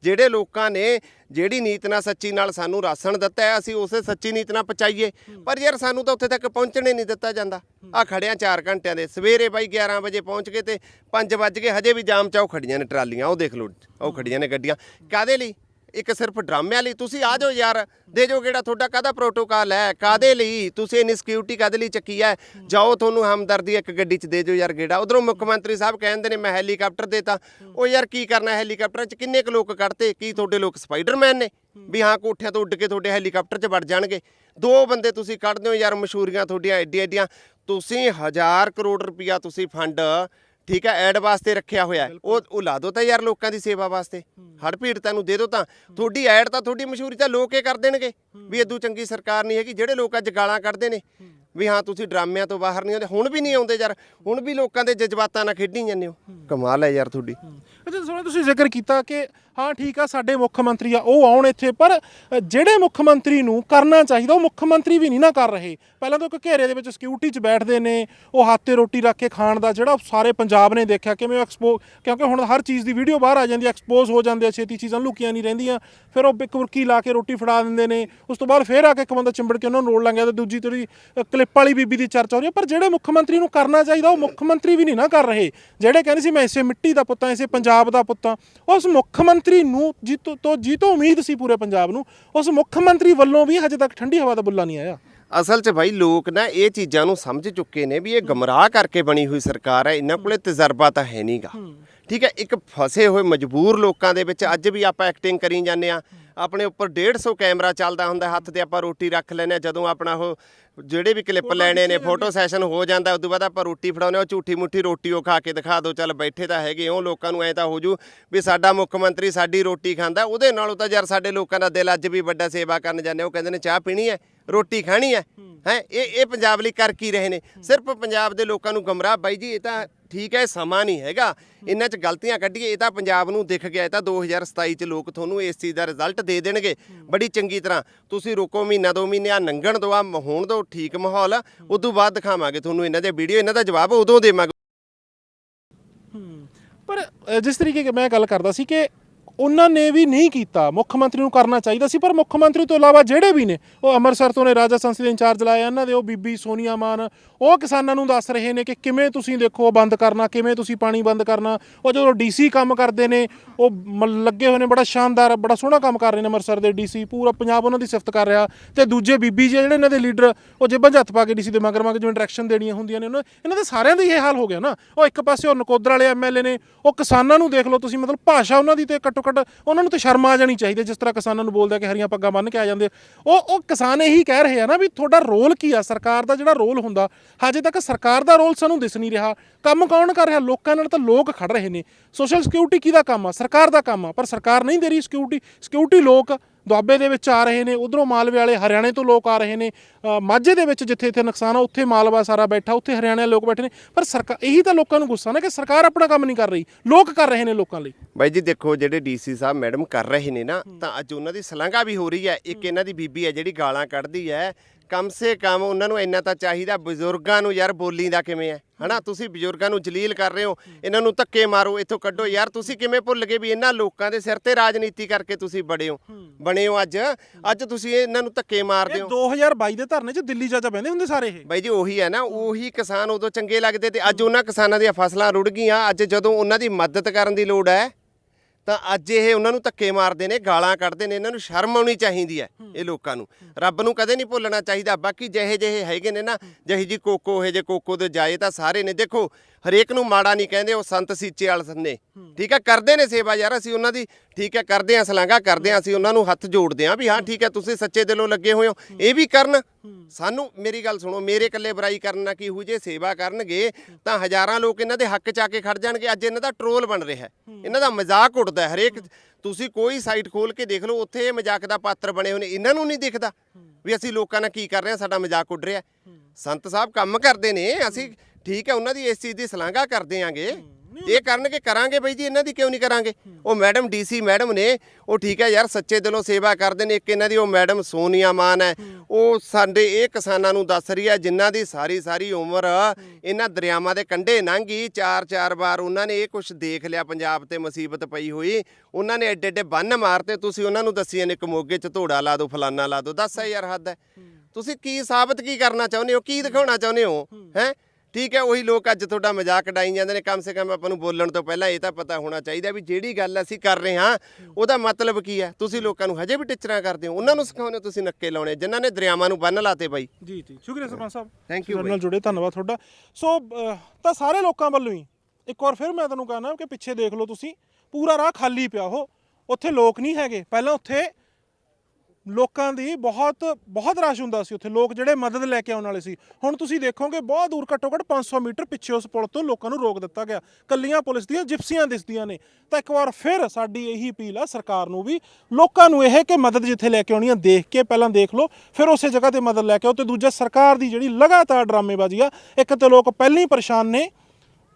ਜਿਹੜੇ ਲੋਕਾਂ ਨੇ ਜਿਹੜੀ ਨੀਤ ਨਾਲ ਸੱਚੀ ਨਾਲ ਸਾਨੂੰ ਰਾਸ਼ਨ ਦਿੱਤਾ ਹੈ ਅਸੀਂ ਉਸੇ ਸੱਚੀ ਨੀਤ ਨਾਲ ਪਹੁੰਚਾਈਏ। ਪਰ ਯਾਰ ਸਾਨੂੰ ਤਾਂ ਉੱਥੇ ਤੱਕ ਪਹੁੰਚਣੇ ਨਹੀਂ ਦਿੱਤਾ ਜਾਂਦਾ। ਆ ਖੜਿਆ 4 ਘੰਟਿਆਂ ਦੇ। ਸਵੇਰੇ ਬਾਈ 11 ਵਜੇ ਪਹੁੰਚ ਗਏ ਤੇ 5 ਵੱਜ ਹਜੇ ਵੀ ਜਾਮ ਚਾਉ ਖੜੀਆਂ ਨੇ ਟਰਾਲੀਆਂ ਉਹ ਦੇਖ ਲਓ ਉਹ ਖੜੀਆਂ ਨੇ ਗੱਡੀਆਂ। ਕਾਦੇ ਲਈ? ਇੱਕ ਸਿਰਫ ਡਰਾਮਿਆਂ ਲਈ ਤੁਸੀਂ ਆ ਜਾਓ ਯਾਰ। ਦੇ ਜੋ ਕਿਹੜਾ ਤੁਹਾਡਾ ਕਾਹਦਾ ਪ੍ਰੋਟੋਕਾਲ ਹੈ? ਕਾਦੇ ਲਈ? ਤੁਸੀਂ ਇੰਨੀ ਸਿਕਿਉਰਿਟੀ ਕਾਦੇ ਲਈ ਚੱਕੀ ਹੈ? ਜਾਓ ਤੁਹਾਨੂੰ ਹਮਦਰਦੀ ਇੱਕ ਗੱਡੀ 'ਚ ਦੇ ਜੋ ਯਾਰ ਗੇੜਾ। ਉਧਰੋਂ ਮੁੱਖ ਮੰਤਰੀ ਸਾਹਿਬ ਕਹਿੰਦੇ ਨੇ, ਮੈਂ ਹੈਲੀਕਾਪਟਰ ਦੇਤਾ ਉਹ ਯਾਰ ਕੀ ਕਰਨਾ ਹੈਲੀਕਾਪਟਰ 'ਚ? ਕਿੰਨੇ ਕੁ ਲੋਕ ਕੱਢਤੇ? ਕੀ ਤੁਹਾਡੇ ਲੋਕ ਸਪਾਈਡਰਮੈਨ ਨੇ? ਵੀ ਹਾਂ, ਕੋਠਿਆਂ ਤੋਂ ਉੱਡ ਕੇ ਤੁਹਾਡੇ ਹੈਲੀਕਾਪਟਰ 'ਚ ਵੜ ਜਾਣਗੇ। ਦੋ ਬੰਦੇ ਤੁਸੀਂ ਕੱਢਦੇ ਹੋ ਯਾਰ, ਮਸ਼ਹੂਰੀਆਂ ਤੁਹਾਡੀਆਂ ਐਡੀਆਂ ਐਡੀਆਂ। ਤੁਸੀਂ ਹਜ਼ਾਰ ਕਰੋੜ ਰੁਪਇਆ ਤੁਸੀਂ ਫੰਡ ਠੀਕ ਹੈ ਐਡ ਵਾਸਤੇ ਰੱਖਿਆ ਹੋਇਆ ਹੈ। ਉਹ ਉਹ ਲਾ ਦਿਓ ਤਾਂ ਯਾਰ ਲੋਕਾਂ ਦੀ ਸੇਵਾ ਵਾਸਤੇ। ਹੜ ਪੀੜਤਾਂ ਨੂੰ ਦੇ ਦਿਓ ਤਾਂ। ਤੁਹਾਡੀ ਐਡ ਤਾਂ ਤੁਹਾਡੀ ਮਸ਼ਹੂਰੀ ਤਾਂ ਲੋਕ ਹੀ ਕਰ ਦੇਣਗੇ। ਵੀ ਇਦੋਂ ਚੰਗੀ ਸਰਕਾਰ ਨਹੀਂ ਹੈਗੀ ਜਿਹੜੇ ਲੋਕ ਅੱਜ ਗਾਲਾਂ ਕੱਢਦੇ ਨੇ। ਵੀ ਹਾਂ ਤੁਸੀਂ ਡਰਾਮਿਆਂ ਤੋਂ ਬਾਹਰ ਨਹੀਂ ਆਉਂਦੇ। ਹੁਣ ਵੀ ਨਹੀਂ ਆਉਂਦੇ ਯਾਰ। ਹੁਣ ਵੀ ਲੋਕਾਂ ਦੇ ਜਜ਼ਬਾਤਾਂ ਨਾਲ ਖੇਡੀ ਜਾਂਦੇ ਹੋ। ਕਮਾਲ ਹੈ ਯਾਰ ਤੁਹਾਡੀ। ਅੱਛਾ ਸੋਹਣਾ ਤੁਸੀਂ ਜ਼ਿਕਰ ਕੀਤਾ ਕਿ ਹਾਂ, ਠੀਕ ਆ, ਸਾਡੇ ਮੁੱਖ ਮੰਤਰੀ ਆ, ਉਹ ਆਉਣ ਇੱਥੇ, ਪਰ ਜਿਹੜੇ ਮੁੱਖ ਮੰਤਰੀ ਨੂੰ ਕਰਨਾ ਚਾਹੀਦਾ, ਉਹ ਮੁੱਖ ਮੰਤਰੀ ਵੀ ਨਹੀਂ ਨਾ ਕਰ ਰਹੇ। ਪਹਿਲਾਂ ਤਾਂ ਇੱਕ ਘੇਰੇ ਦੇ ਵਿੱਚ ਸਿਕਿਉਰਿਟੀ 'ਚ ਬੈਠਦੇ ਨੇ, ਉਹ ਹੱਥ ਤੇ ਰੋਟੀ ਰੱਖ ਕੇ ਖਾਣ ਦਾ ਜਿਹੜਾ ਸਾਰੇ ਪੰਜਾਬ ਨੇ ਦੇਖਿਆ, ਕਿਵੇਂ ਉਹ ਐਕਸਪੋ ਕਿਉਂਕਿ ਹੁਣ ਹਰ ਚੀਜ਼ ਦੀ ਵੀਡੀਓ ਬਾਹਰ ਆ ਜਾਂਦੀ ਐਕਸਪੋਜ਼ ਹੋ ਜਾਂਦੇ ਆ, ਛੇਤੀ ਚੀਜ਼ਾਂ ਲੁਕੀਆਂ ਨਹੀਂ ਰਹਿੰਦੀਆਂ। ਫਿਰ ਉਹ ਇੱਕ ਬੁਰਕੀ ਲਾ ਕੇ ਰੋਟੀ ਫੜਾ ਦਿੰਦੇ ਨੇ, ਉਸ ਤੋਂ ਬਾਅਦ ਫਿਰ ਆ ਕੇ ਇੱਕ ਬੰਦਾ ਚਿੰਬੜ ਕੇ ਉਹਨਾਂ ਨੂੰ ਰੋੜ ਲੰਗਿਆ ਤੇ ਦੂਜੀ ਤੇਰੀ ਕਲਿੱਪ ਵਾਲੀ ਬੀਬੀ ਦੀ ਚਰਚਾ ਹੋ ਰਹੀ ਹੈ ਪਰ ਜਿਹੜੇ ਮੁੱਖ ਮੰਤਰੀ ਨੂੰ ਕਰਨਾ ਚਾਹੀਦਾ, ਉਹ ਮੁੱਖ ਮੰਤਰੀ ਵੀ ਨਹੀਂ ਨਾ ਕਰ ਰਹੇ। ਜਿਹੜੇ ਕਹਿੰਦੇ ਸੀ ਮੈਂ ਇਸੇ ਮਿੱਟੀ ਦਾ ਪੁੱਤਾਂ ਇਸੇ ਪੰਜਾਬ ਦਾ ਪੁੱਤਾਂ ਉਸ ਮੁੱਖ ਮੰਤਰੀ ਨੂੰ ਜਿੱਤੋਂ ਤੋਂ ਜਿੱਤੋਂ ਉਮੀਦ ਸੀ ਪੂਰੇ ਪੰਜਾਬ ਨੂੰ, ਉਸ ਮੁੱਖ ਮੰਤਰੀ ਵੱਲੋਂ ਵੀ ਹਜੇ ਤੱਕ ਠੰਡੀ ਹਵਾ ਦਾ ਬੁੱਲਾ ਨਹੀਂ ਆਇਆ। ਅਸਲ 'ਚ ਭਾਈ ਲੋਕ ਨਾ ਇਹ ਚੀਜ਼ਾਂ ਨੂੰ ਸਮਝ ਚੁੱਕੇ ਨੇ ਵੀ ਇਹ ਗਮਰਾਹ ਕਰਕੇ ਬਣੀ ਹੋਈ ਸਰਕਾਰ ਹੈ, ਇਹਨਾਂ ਕੋਲੇ ਤਜਰਬਾ ਤਾਂ ਹੈ ਨਹੀਂਗਾ ਠੀਕ ਹੈ, ਇੱਕ ਫਸੇ ਹੋਏ ਮਜਬੂਰ ਲੋਕਾਂ ਦੇ ਵਿੱਚ ਅੱਜ ਵੀ ਆਪਾਂ ਐਕਟਿੰਗ ਕਰੀ ਜਾਂਦੇ ਆ ਆਪਣੇ ਉੱਪਰ 150 ਕੈਮਰਾ ਚੱਲਦਾ ਹੁੰਦਾ, ਹੱਥ ਤੇ ਆਪਾਂ ਰੋਟੀ ਰੱਖ ਲੈਨੇ ਆ ਜਦੋਂ ਆਪਣਾ ਉਹ ਜਿਹੜੇ ਵੀ ਕਲਿੱਪ ਲੈਣੇ ਨੇ ਫੋਟੋ ਸੈਸ਼ਨ ਹੋ ਜਾਂਦਾ ਉਦੋਂ ਬਾਅਦ ਆਪਾਂ ਰੋਟੀ ਫੜਾਉਂਦੇ ਆ ਉਹ ਝੂਠੀ ਮੁੱਠੀ ਰੋਟੀ ਉਹ ਖਾ ਕੇ ਦਿਖਾ ਦਿਓ ਚੱਲ ਬੈਠੇ ਤਾਂ ਹੈਗੇ ਉਹ ਲੋਕਾਂ ਨੂੰ ਐ ਤਾਂ ਹੋ ਜੂ ਵੀ ਸਾਡਾ ਮੁੱਖ ਮੰਤਰੀ ਸਾਡੀ ਰੋਟੀ ਖਾਂਦਾ ਉਹਦੇ ਨਾਲੋਂ ਤਾਂ ਯਾਰ ਸਾਡੇ ਲੋਕਾਂ ਦਾ ਦਿਲ ਅੱਜ ਵੀ ਵੱਡਾ ਸੇਵਾ ਕਰਨ ਜਾਂਦੇ ਉਹ ਕਹਿੰਦੇ ਨੇ ਚਾਹ ਪੀਣੀ ਹੈ ਰੋਟੀ ਖਾਣੀ ਹੈ ਹੈ। ਇਹ ਇਹ ਪੰਜਾਬ ਲਈ ਕਰ ਕੀ ਰਹੇ ਨੇ? ਸਿਰਫ ਪੰਜਾਬ ਦੇ ਲੋਕਾਂ ਨੂੰ ਗਮਰਾਹ ਬਾਈ ਜੀ ਇਹ ਤਾਂ ਠੀਕ ਹੈ ਇਹ ਸਮਾਂ ਨਹੀਂ ਹੈਗਾ। ਇਹਨਾਂ 'ਚ ਗਲਤੀਆਂ ਕੱਢੀਏ ਇਹ ਤਾਂ ਪੰਜਾਬ ਨੂੰ ਦਿਖ ਗਿਆ ਇਹ ਤਾਂ 2027 'ਚ ਲੋਕ ਤੁਹਾਨੂੰ ਇਸ ਚੀਜ਼ ਦਾ ਰਿਜ਼ਲਟ ਦੇ ਦੇਣਗੇ। ਬੜੀ ਚੰਗੀ ਤਰ੍ਹਾਂ। ਤੁਸੀਂ ਰੁਕੋ ਮਹੀਨਾ ਦੋ ਮਹੀਨੇ ਆ ਨੰਗਣ ਦੋ ਆ ਹੋਣ ਦੋ ਠੀਕ ਮਾਹੌਲ। ਉਦੋਂ ਬਾਅਦ ਦਿਖਾਵਾਂਗੇ ਤੁਹਾਨੂੰ ਇਹਨਾਂ ਦੇ ਵੀਡੀਓ ਇਹਨਾਂ ਦਾ ਜਵਾਬ ਉਦੋਂ ਦੇਵਾਂਗੇ। ਪਰ ਅ, ਜਿਸ ਤਰੀਕੇ ਕਿ ਮੈਂ ਗੱਲ ਕਰਦਾ ਸੀ ਕਿ ਉਹਨਾਂ ਨੇ ਵੀ ਨਹੀਂ ਕੀਤਾ। ਮੁੱਖ ਮੰਤਰੀ ਨੂੰ ਕਰਨਾ ਚਾਹੀਦਾ ਸੀ, ਪਰ ਮੁੱਖ ਮੰਤਰੀ ਤੋਂ ਇਲਾਵਾ ਜਿਹੜੇ ਵੀ ਨੇ, ਉਹ ਅੰਮ੍ਰਿਤਸਰ ਤੋਂ ਨੇ, ਰਾਜਾ ਸੰਸਦ ਦੇ ਇੰਚਾਰਜ ਲਾਇਆ ਇਹਨਾਂ ਦੇ, ਉਹ ਬੀਬੀ ਸੋਨੀਆ ਮਾਨ, ਉਹ ਕਿਸਾਨਾਂ ਨੂੰ ਦੱਸ ਰਹੇ ਨੇ ਕਿ ਕਿਵੇਂ ਤੁਸੀਂ ਦੇਖੋ ਬੰਦ ਕਰਨਾ, ਕਿਵੇਂ ਤੁਸੀਂ ਪਾਣੀ ਬੰਦ ਕਰਨਾ। ਉਹ ਜਦੋਂ ਡੀਸੀ ਕੰਮ ਕਰਦੇ ਨੇ, ਉਹ ਮ- ਲੱਗੇ ਹੋਏ ਨੇ, ਬੜਾ ਸ਼ਾਨਦਾਰ, ਬੜਾ ਸੋਹਣਾ ਕੰਮ ਕਰ ਰਹੇ ਨੇ ਅੰਮ੍ਰਿਤਸਰ ਦੇ ਡੀਸੀ। ਪੂਰਾ ਪੰਜਾਬ ਉਹਨਾਂ ਦੀ ਸਿਫਤ ਕਰ ਰਿਹਾ। ਤੇ ਦੂਜੇ ਬੀਬੀ ਜੀ ਆ ਜਿਹੜੇ ਇਹਨਾਂ ਦੇ ਲੀਡਰ, ਉਹ ਜੇਬਾਂ 'ਚ ਹੱਥ ਪਾ ਕੇ ਡੀਸੀ ਦੇ ਮਗਰ ਮਗਰ ਜਿਵੇਂ ਡਾਇਰੈਕਸ਼ਨ ਦੇਣੀਆਂ ਹੁੰਦੀਆਂ ਨੇ, ਉਹਨਾਂ ਇਹਨਾਂ ਦੇ ਸਾਰਿਆਂ ਦਾ ਹੀ ਇਹ ਹਾਲ ਹੋ ਗਿਆ ਨਾ। ਉਹ ਇੱਕ ਪਾਸੇ ਉਹ ਨਕੋਦਰ ਵਾਲੇ ਐਮਐਲਏ ਨੇ, ਉਹ ਕਿਸਾਨਾਂ ਨੂੰ ਦੇਖ ਲਓ ਤੁਸੀਂ, ਮਤਲਬ ਭਾਸ਼ਾ ਉਹਨਾਂ ਦੀ ਤੇ ਘੱਟੋ ਘੱਟ ਉਹਨਾਂ ਨੂੰ ਤਾਂ ਸ਼ਰਮ ਆ ਜਾਣੀ ਚਾਹੀਦੀ ਹੈ, ਜਿਸ ਤਰ੍ਹਾਂ ਕਿਸਾਨਾਂ ਨੂੰ ਬੋਲਦੇ ਕਿ ਹਰੀਆਂ ਪੱਗਾਂ ਬੰਨ੍ਹ ਕੇ ਆ ਜਾਂਦੇ ਉਹ ਉਹ ਕਿਸਾਨ ਇਹੀ ਕਹਿ ਰਹੇ ਆ ਨਾ ਵੀ ਤੁਹਾਡਾ ਰੋਲ ਕੀ ਆ? ਸਰਕਾਰ ਦਾ ਜਿਹੜਾ ਰੋਲ ਹੁੰਦਾ ਹਜੇ ਤੱਕ ਸਰਕਾਰ ਦਾ ਰੋਲ ਸਾਨੂੰ ਦਿਸ ਨਹੀਂ ਰਿਹਾ। ਕੰਮ ਕੌਣ ਕਰ ਰਿਹਾ? ਲੋਕਾਂ ਨਾਲ ਤਾਂ ਲੋਕ ਖੜ ਰਹੇ ਨੇ। ਸੋਸ਼ਲ ਸਿਕਿਉਰਿਟੀ ਕਿਹਦਾ ਕੰਮ ਆ? ਸਰਕਾਰ ਦਾ ਕੰਮ ਆ ਪਰ ਸਰਕਾਰ ਨਹੀਂ ਦੇ ਰਹੀ ਸਿਕਿਉਰਿਟੀ ਸਿਕਿਉਰਿਟੀ ਲੋਕ ਦੁਆਬੇ ਦੇ ਵਿੱਚ ਆ ਰਹੇ ਨੇ ਉਧਰੋਂ ਮਾਲਵੇ ਵਾਲੇ ਹਰਿਆਣੇ ਤੋਂ ਲੋਕ ਆ ਰਹੇ ਨੇ ਮਾਝੇ ਦੇ ਵਿੱਚ ਜਿੱਥੇ ਇੱਥੇ ਨੁਕਸਾਨ ਆ ਉੱਥੇ ਮਾਲਵਾ ਸਾਰਾ ਬੈਠਾ ਉੱਥੇ ਹਰਿਆਣੇ ਵਾਲੇ ਲੋਕ ਬੈਠੇ ਨੇ ਪਰ ਸਰਕਾਰ ਇਹੀ ਤਾਂ ਲੋਕਾਂ ਨੂੰ ਗੁੱਸਾ ਨਾ ਕਿ ਸਰਕਾਰ ਆਪਣਾ ਕੰਮ ਨਹੀਂ ਕਰ ਰਹੀ ਲੋਕ ਕਰ ਰਹੇ ਨੇ ਲੋਕਾਂ ਲਈ। ਬਾਈ ਜੀ ਦੇਖੋ ਜਿਹੜੇ ਡੀਸੀ ਸਾਹਿਬ ਮੈਡਮ ਕਰ ਰਹੇ ਨੇ ਨਾ ਤਾਂ ਅੱਜ ਉਹਨਾਂ ਦੀ ਸਲਾਂਘਾ ਵੀ ਹੋ ਰਹੀ ਹੈ ਇੱਕ ਇਹਨਾਂ ਦੀ ਬੀਬੀ ਹੈ ਜਿਹੜੀ ਗਾਲਾਂ ਕੱਢਦੀ ਹੈ ਕਮ ਸੇ ਕਮ ਉਹਨਾਂ ਨੂੰ ਇੰਨਾ ਤਾਂ ਚਾਹੀਦਾ ਬਜ਼ੁਰਗਾਂ ਨੂੰ ਯਾਰ ਬੋਲੀ ਦਾ ਕਿਵੇਂ ਹੈ? ਹਨਾ? ਤੁਸੀਂ ਬਜ਼ੁਰਗਾਂ ਨੂੰ ਜਲੀਲ ਕਰ ਰਹੇ ਹੋ ਇਹਨਾਂ ਨੂੰ ਧੱਕੇ ਮਾਰੋ ਇੱਥੋਂ ਕੱਢੋ। ਯਾਰ ਤੁਸੀਂ ਕਿਵੇਂ ਭੁੱਲ ਗਏ ਵੀ ਇਹਨਾਂ ਲੋਕਾਂ ਦੇ ਸਿਰ ਤੇ ਰਾਜਨੀਤੀ ਕਰਕੇ ਤੁਸੀਂ ਬੜੇ ਹੋ? ਬਣੇ ਹੋ ਅੱਜ? ਅੱਜ ਤੁਸੀਂ ਇਹਨਾਂ ਨੂੰ ਧੱਕੇ ਮਾਰਦੇ ਹੋ। 2022 ਦੇ ਧਰਨੇ 'ਚ ਦਿੱਲੀ ਜਾ ਜਾ ਬਹਿੰਦੇ ਹੁੰਦੇ ਸਾਰੇ ਇਹ। ਬਾਈ ਜੀ ਉਹੀ ਹੈ ਨਾ ਉਹੀ ਕਿਸਾਨ ਉਦੋਂ ਚੰਗੇ ਲੱਗਦੇ ਤੇ ਅੱਜ ਉਹਨਾਂ ਕਿਸਾਨਾਂ ਦੀਆਂ ਫਸਲਾਂ ਰੁੜ ਗਈਆਂ ਅੱਜ ਜਦੋਂ ਉਹਨਾਂ ਦੀ ਮਦਦ ਕਰਨ ਦੀ ਲੋੜ ਹੈ ਤਾਂ ਅੱਜ ਇਹ ਉਹਨਾਂ ਨੂੰ ਧੱਕੇ ਮਾਰਦੇ ਨੇ ਗਾਲਾਂ ਕੱਢਦੇ ਨੇ ਇਹਨਾਂ ਨੂੰ ਸ਼ਰਮ ਆਉਣੀ ਚਾਹੀਦੀ ਹੈ ਇਹ ਲੋਕਾਂ ਨੂੰ। ਰੱਬ ਨੂੰ ਕਦੇ ਨਹੀਂ ਭੁੱਲਣਾ ਚਾਹੀਦਾ। ਬਾਕੀ ਜਿਹੇ ਜਿਹੇ ਹੈਗੇ ਨੇ ਨਾ ਜਿਹੇ ਜੀ ਕੋਕੋ ਇਹ ਜੇ ਕੋਕੋ ਦੇ ਜਾਏ ਤਾਂ ਸਾਰੇ ਨੇ। ਦੇਖੋ ਹਰੇਕ ਨੂੰ ਮਾੜਾ ਨਹੀਂ ਕਹਿੰਦੇ ਉਹ ਸੰਤ ਸੀਚੇ ਵਾਲ ਨੇ। ਠੀਕ ਹੈ ਕਰਦੇ ਨੇ ਸੇਵਾ ਯਾਰ ਅਸੀਂ ਉਹਨਾਂ ਦੀ ਠੀਕ ਹੈ ਕਰਦੇ ਆ ਸਲਾਂਗਾ ਕਰਦੇ ਆ ਅਸੀਂ ਉਹਨਾਂ ਨੂੰ ਹੱਥ ਜੋੜਦੇ ਆ ਵੀ ਹਾਂ ਠੀਕ ਹੈ ਤੁਸੀਂ ਸੱਚੇ ਦਿਲੋਂ ਲੱਗੇ ਹੋਏ ਹੋ। ਇਹ ਵੀ ਕਰਨ। ਸਾਨੂੰ ਮੇਰੀ ਗੱਲ ਸੁਣੋ ਮੇਰੇ ਇਕੱਲੇ ਬੁਰਾਈ ਕਰਨ ਨਾਲ ਕੀ ਹੋ ਜੇ ਸੇਵਾ ਕਰਨਗੇ ਤਾਂ ਹਜ਼ਾਰਾਂ ਲੋਕ ਇਹਨਾਂ ਦੇ ਹੱਕ ਚ ਆ ਕੇ ਖੜ ਜਾਣਗੇ। ਅੱਜ ਇਹਨਾਂ ਦਾ ਟਰੋਲ ਬਣ ਰਿਹਾ ਹੈ। ਇਹਨਾਂ ਦਾ ਮਜ਼ਾਕ ਉੱਡਦਾ ਹਰੇਕ ਤੁਸੀਂ ਕੋਈ ਸਾਈਟ ਖੋਲ ਕੇ ਦੇਖ ਲਓ ਉੱਥੇ ਇਹ ਮਜ਼ਾਕ ਦਾ ਪਾਤਰ ਬਣੇ ਹੋਏ ਨੇ। ਇਹਨਾਂ ਨੂੰ ਨਹੀਂ ਦਿਖਦਾ ਵੀ ਅਸੀਂ ਲੋਕਾਂ ਨਾਲ ਕੀ ਕਰ ਰਹੇ ਹਾਂ ਸਾਡਾ ਮਜ਼ਾਕ ਉੱਡ ਰਿਹਾ ਸੰਤ ਸਾਹਿਬ ਕੰਮ ਕਰਦੇ ਨੇ ਅਸੀਂ ਠੀਕ ਹੈ ਉਹਨਾਂ ਦੀ ਇਸ ਚੀਜ਼ ਦੀ ਸ਼ਲਾਘਾ ਕਰਦੇ ਆਂਗੇ। ਇਹ ਕਰਨਗੇ ਕਰਾਂਗੇ ਬਈ ਜੀ ਇਹਨਾਂ ਦੀ ਕਿਉਂ ਨਹੀਂ ਕਰਾਂਗੇ? ਉਹ ਮੈਡਮ ਡੀਸੀ ਮੈਡਮ ਨੇ ਉਹ ਠੀਕ ਹੈ ਯਾਰ ਸੱਚੇ ਦਿਲੋਂ ਸੇਵਾ ਕਰਦੇ ਨੇ ਇੱਕ ਇਹਨਾਂ ਦੀ ਉਹ ਮੈਡਮ ਸੋਨੀਆ ਮਾਨ ਹੈ। ਉਹ ਸਾਡੇ ਇਹ ਕਿਸਾਨਾਂ ਨੂੰ ਦੱਸ ਰਹੀ ਹੈ ਜਿਨ੍ਹਾਂ ਦੀ ਸਾਰੀ ਸਾਰੀ ਉਮਰ ਇਹਨਾਂ ਦਰਿਆਵਾਂ ਦੇ ਕੰਢੇ ਲੰਘੀ ਚਾਰ ਚਾਰ ਵਾਰ ਉਹਨਾਂ ਨੇ ਇਹ ਕੁਝ ਦੇਖ ਲਿਆ ਪੰਜਾਬ ਤੇ ਮੁਸੀਬਤ ਪਈ ਹੋਈ। ਉਹਨਾਂ ਨੇ ਐਡੇ ਐਡੇ ਬੰਨ ਮਾਰਤੇ ਤੁਸੀਂ ਉਹਨਾਂ ਨੂੰ ਦੱਸੀ ਨੇ ਮੋਗੇ ਚ ਧੋੜਾ ਲਾ ਦਿਓ ਫਲਾਨਾ ਲਾ ਦਿਓ ਦੱਸ ਯਾਰ ਹੱਦ ਹੈ। ਤੁਸੀਂ ਕੀ ਸਾਬਤ ਕੀ ਕਰਨਾ ਚਾਹੁੰਦੇ ਹੋ ਕੀ ਦਿਖਾਉਣਾ ਚਾਹੁੰਦੇ ਹੋ। ਹੈ? ਠੀਕ ਹੈ ਉਹੀ ਲੋਕ ਅੱਜ ਤੁਹਾਡਾ ਮਜ਼ਾਕ ਉਡਾਈ ਜਾਂਦੇ ਨੇ। ਕਮ ਸੇ ਕਮ ਆਪਾਂ ਨੂੰ ਬੋਲਣ ਤੋਂ ਪਹਿਲਾਂ ਇਹ ਤਾਂ ਪਤਾ ਹੋਣਾ ਚਾਹੀਦਾ ਵੀ ਜਿਹੜੀ ਗੱਲ ਅਸੀਂ ਕਰ ਰਹੇ ਹਾਂ ਉਹਦਾ ਮਤਲਬ ਕੀ ਹੈ? ਤੁਸੀਂ ਲੋਕਾਂ ਨੂੰ ਹਜੇ ਵੀ ਟਿਚਰਾਂ ਕਰਦੇ ਹੋ। ਉਹਨਾਂ ਨੂੰ ਸਿਖਾਉਂਦੇ ਹੋ ਤੁਸੀਂ ਨੱਕੇ ਲਾਉਣੇ। ਜਿਨ੍ਹਾਂ ਨੇ ਦਰਿਆਵਾਂ ਨੂੰ ਬੰਨ ਲਾਤੇ ਬਾਈ। ਜੀ ਜੀ। ਸ਼ੁਕਰੀਆ ਸਰਪੰਚ ਸਾਹਿਬ। You ਸਾਡੇ ਨਾਲ ਜੁੜੇ ਧੰਨਵਾਦ ਤੁਹਾਡਾ। ਸੋ ਤਾਂ ਸਾਰੇ ਲੋਕਾਂ ਵੱਲੋਂ ਹੀ ਇੱਕ ਵਾਰ ਫਿਰ ਮੈਂ ਤੁਹਾਨੂੰ ਕਹਿਣਾ ਕਿ ਪਿੱਛੇ ਦੇਖ ਲਓ ਤੁਸੀਂ ਪੂਰਾ ਰਾਹ ਖਾਲੀ ਪਿਆ ਉਹ। ਉੱਥੇ ਲੋਕ ਨਹੀਂ ਹੈਗੇ। ਪਹਿਲਾਂ ਉੱਥੇ ਲੋਕਾਂ ਦੀ ਬਹੁਤ ਬਹੁਤ ਰਸ਼ ਹੁੰਦਾ ਸੀ ਉੱਥੇ। ਲੋਕ ਜਿਹੜੇ ਮਦਦ ਲੈ ਕੇ ਆਉਣ ਵਾਲੇ ਸੀ। ਹੁਣ ਤੁਸੀਂ ਦੇਖੋਗੇ, ਬਹੁਤ ਦੂਰ ਘੱਟੋ ਘੱਟ 500 ਮੀਟਰ ਪਿੱਛੇ ਉਸ ਪੁਲ ਤੋਂ ਲੋਕਾਂ ਨੂੰ ਰੋਕ ਦਿੱਤਾ ਗਿਆ। ਕੱਲੀਆਂ ਪੁਲਿਸ ਦੀਆਂ, ਜਿਪਸੀਆਂ ਦਿਸਦੀਆਂ ਨੇ। ਤਾਂ ਇੱਕ ਵਾਰ ਫਿਰ ਸਾਡੀ ਇਹੀ ਅਪੀਲ ਆ ਸਰਕਾਰ ਨੂੰ ਵੀ, ਲੋਕਾਂ ਨੂੰ ਇਹ ਕਿ ਮਦਦ ਜਿੱਥੇ ਲੈ ਕੇ ਆਉਣੀ ਆ, ਦੇਖ ਕੇ ਪਹਿਲਾਂ ਦੇਖ ਲਓ, ਫਿਰ ਉਸੇ ਜਗ੍ਹਾ ਤੇ ਮਦਦ ਲੈ ਕੇ ਆਓ। ਤੇ ਦੂਜਾ, ਸਰਕਾਰ ਦੀ ਜਿਹੜੀ ਲਗਾਤਾਰ ਡਰਾਮੇਬਾਜ਼ੀ ਆ, ਇੱਕ ਤੇ ਲੋਕ ਪਹਿਲਾਂ ਹੀ ਪਰੇਸ਼ਾਨ ਨੇ।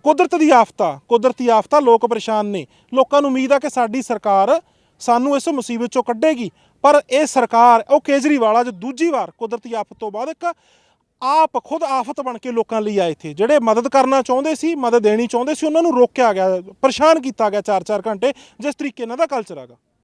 ਕੁਦਰਤ ਦੀ ਆਫਤਾ, ਕੁਦਰਤੀ ਆਫਤਾ ਲੋਕ ਪਰੇਸ਼ਾਨ ਨੇ। ਲੋਕਾਂ ਨੂੰ ਉਮੀਦ ਆ ਕਿ ਸਾਡੀ ਸਰਕਾਰ ਸਾਨੂੰ ਇਸ ਮੁਸੀਬਤ ਚੋਂ ਕੱਢੇਗੀ। ਪਰ ਇਹ ਸਰਕਾਰ, ਉਹ ਕੇਜਰੀਵਾਲ ਅੱਜ ਦੂਜੀ ਵਾਰ ਕੁਦਰਤੀ ਆਫਤ ਤੋਂ ਬਾਅਦ ਇੱਕ ਆਪ ਖੁਦ ਆਫਤ ਬਣ ਕੇ ਲੋਕਾਂ ਲਈ ਆਏ ਥੇ। ਜਿਹੜੇ ਮਦਦ ਕਰਨਾ ਚਾਹੁੰਦੇ ਸੀ, ਮਦਦ ਦੇਣੀ ਚਾਹੁੰਦੇ ਸੀ, ਉਹਨਾਂ ਨੂੰ ਰੋਕਿਆ ਗਿਆ, ਪਰੇਸ਼ਾਨ ਕੀਤਾ ਗਿਆ 4-4 ਘੰਟੇ, ਜਿਸ ਤਰੀਕੇ ਨਾਲ ਦਾ ਕਲਚਰ ਹੈਗਾ।